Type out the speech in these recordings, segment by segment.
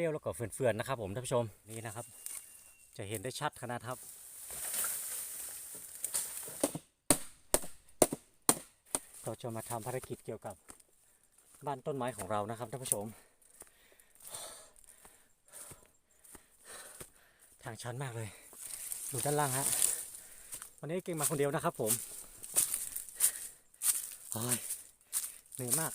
รี้ยวแล้วก็เฟื่อนๆนะครับ ผมท่านผู้ชมนี่นะครับ จะเห็นได้ชัดขนาดครับ เราจะมาทำภารกิจเกี่ยวกับบ้านต้นไม้ของเรานะครับท่านผู้ชม ทางชันมากเลยดูด้านล่างฮะวันนี้เก่งมาคนเดียวนะครับผมเหนื่อยมาก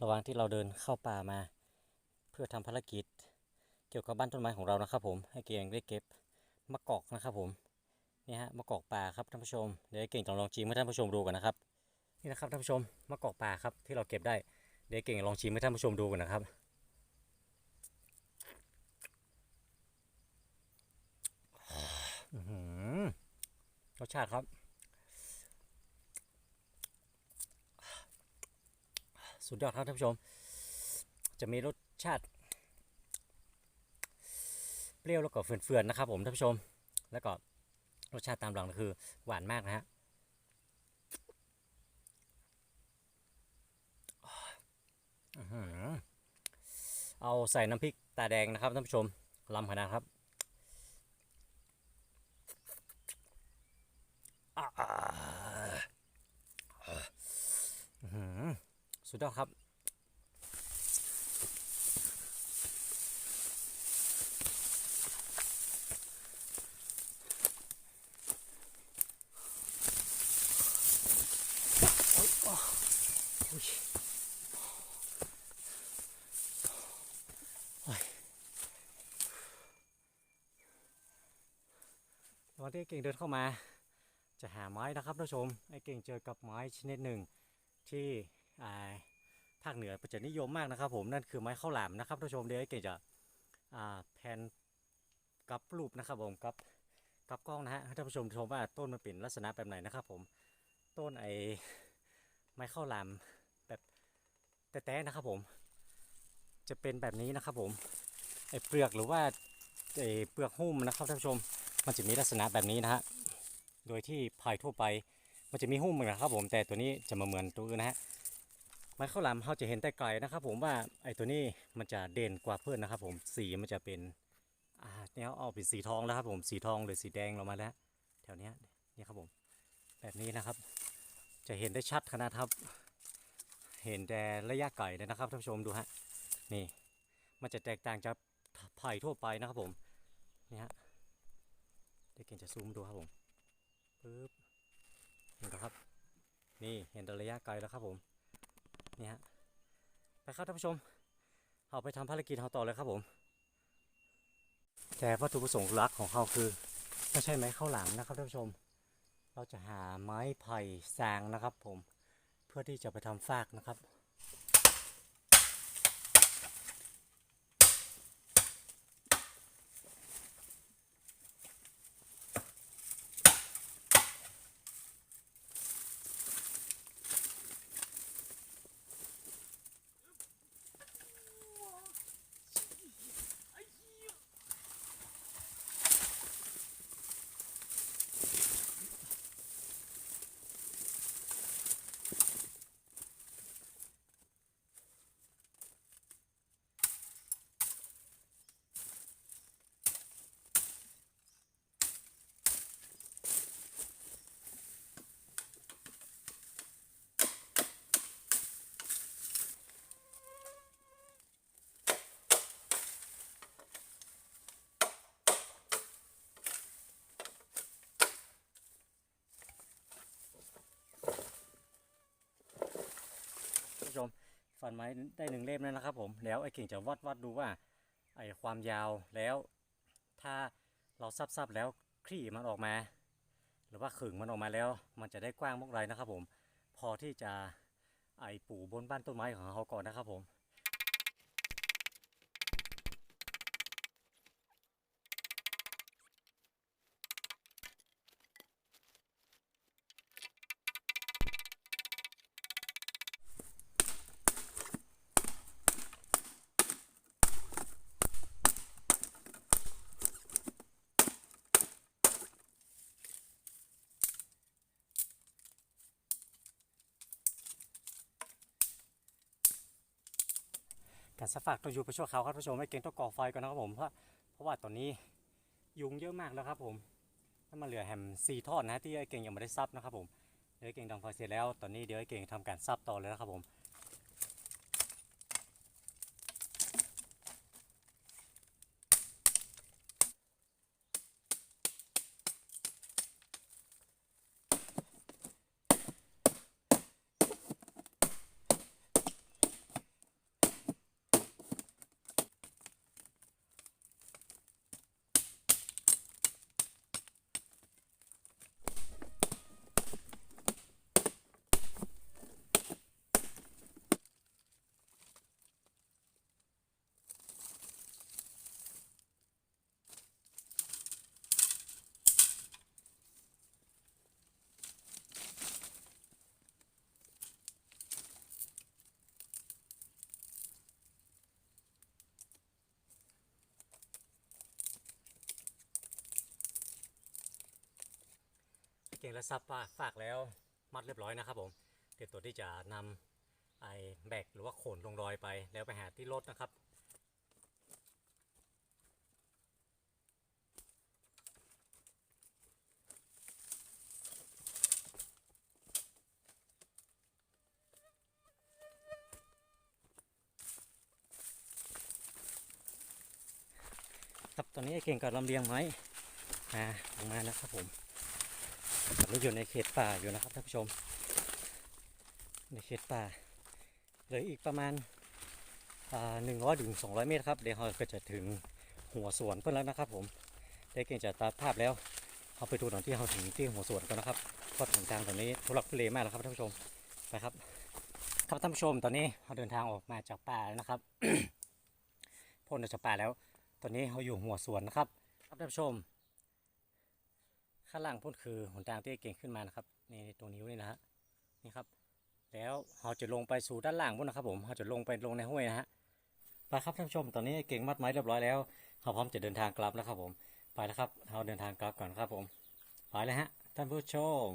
ระหว่างที่เราเดินเข้าป่ามา เพื่อทำภารกิจ เกี่ยวกับบ้านต้นไม้ของเรานะครับผมให้เก่งได้เก็บมะกอกนะครับผมนี่ฮะมะกอกป่าครับท่านผู้ชมเดี๋ยวเก่งลองชิมให้ท่านผู้ชมดูกันนะครับนี่นะครับท่านผู้ชมมะกอกป่าครับที่เราเก็บได้เดี๋ยวเก่งลองชิมให้ท่านผู้ชมดูกันนะครับรสชาติครับ สุดยอดครับท่านผู้ชม จะมีรสชาติ เปรี้ยวแล้วก็เฟื่อนๆนะครับ ผมท่านผู้ชม แล้วก็รสชาติตามหลังคือ หวานมากนะฮะเอาใส่น้ำพริกตาแดงนะครับท่านผู้ชมลำขนาดครับอ่าอื้อหือ สุดยอดครับอุ๊ยโอ้ยตอนที่เก่งเดินเข้ามาจะหาไม้นะครับท่านผู้ชมไอ้เก่งเจอกับไม้ชนิดหนึ่งที่ ภาคเหนือจะนิยมมากนะครับผมนั่นคือไม้ข้าวหลามนะครับท่านผู้ชมเดี๋ยวไอ้เก่งจะแผนกับรูปนะครับผมกับกับกล้องนะฮะท่านผู้ชมชมว่าต้นมันเป็นลักษณะแบบไหนนะครับผมต้นไอ้ไม้ข้าวหลามแบบแต่ๆนะครับผม จะเป็นแบบนี้นะครับผมไอเปลือกหรือว่าไอเปลือกหุ้มนะครับท่านผู้ชมมันจะมีลักษณะแบบนี้นะฮะโดยที่พายทั่วไปมันจะมีหุ้มนกันครับผมแต่ตัวนี้จะมาเหมือนตัวอื่นนะฮะ ไม้ข้าวหลามเขาจะเห็นแต่ไกลนะครับ ผมว่าไอ้ตัวนี้มันจะเด่นกว่าเพื่อนนะครับ ผมสีมันจะเป็นอ่าเนี่ยเอาอกเป็นสีทองแล้วครับ ผมสีทองหรือสีแดงลงมาแล้ว แถวเนี้ยนี่ครับผมแบบนี้นะครับ จะเห็นได้ชัดขนาดครับ เห็นแต่ระยะไกลเลยนะครับท่านผู้ชมดูฮะนี่ มันจะแตกต่างจากไผ่ทั่วไปนะครับผมนี่ฮะเดี๋ยวเก่งจะซูมดูครับผมปึ๊บเห็นครับ นี่เห็นระยะไกลแล้วครับผม นี่ยไปครับท่านผู้ชม เอาไปทำภารกิจเราต่อเลยครับผม แต่วัตถุประสงค์หลักของเขาคือไม่ใช่ไม้ข้าวหลามนะครับท่านผู้ชม เราจะหาไม้ไผ่แซงนะครับผม เพื่อที่จะไปทำฟากนะครับ ฟันไม้ได้หนึ่งเล่มแล้วนะครับ ผมแล้วไอ้เก่งจะวัดวัดดูว่าไอ้ความยาวแล้ว ถ้าเราซับซับแล้วคลี่มันออกมา หรือว่าขึงมันออกมาแล้ว มันจะได้กว้างมากไรนะครับ ผม พอที่จะไอ้ปู่บนบ้านต้นไม้ของเขาก่อนนะครับผม การสักฝากตัวอยู่ไปช่วยเขาครับผู้ชมไอ้เก่งต้องก่อไฟก่อนนะครับผมเพราะเพราะว่าตอนนี้ยุงเยอะมากแล้วครับผมถ้ามาเหลือแฮมซีทอดนะที่ไอ้เก่งยังไม่ได้ซับนะครับผมเดี๋ยวไอ้เก่งดังไฟเสร็จแล้วตอนนี้เดี๋ยวไอ้เก่งทำการซับต่อเลยนะครับผม งและซับฝากฝากแล้วมัดเรียบร้อยนะครับผมเดี๋ยวตัวที่จะนำไอแบกหรือว่าโขนลงรอยไปแล้วไปหาที่รถนะครับครับตอนนี้ไอเก่งกับลำเลียงไม้อ่าลงมาแล้วครับผม ตอนนี้อยู่ในเขตป่าอยู่นะครับท่านผู้ชม ในเขตป่าเหลืออีกประมาณหนึ่งร้อยถึงสองร้อยเมตรครับเดี๋ยวเราก็จะถึงหัวสวนเพื่อนแล้วนะครับผมได้เก่งจะตัดภาพแล้วเอาไปดูตอนที่เราถึงที่หัวสวนกันนะครับเพราะถนนทางตอนนี้ทุลักทุเลมากแล้วครับท่านผู้ชมไปครับครับท่านผู้ชมตอนนี้เราเดินทางออกมาจากป่าแล้วนะครับพ้นออกจากป่าแล้ว ตอนนี้เราอยู่หัวสวนนะครับครับท่านผู้ชม ข้างล่างพุ่นคือหนทางที่เก่งขึ้นมานะครับนี่ตรงนิ้วนี่นะฮะนี่ครับ แล้วเราจะลงไปสู่ด้านล่างพุ่นนะครับ ผมเราจะลงไปลงในห้วยนะฮะไปครับท่านผู้ชมตอนนี้เก่งมัดไม้เรียบร้อยแล้วเราพร้อมจะเดินทางกลับแล้วครับผมไปแล้วครับเราเดินทางกลับก่อนครับผมไปเลยฮะท่านผู้ชม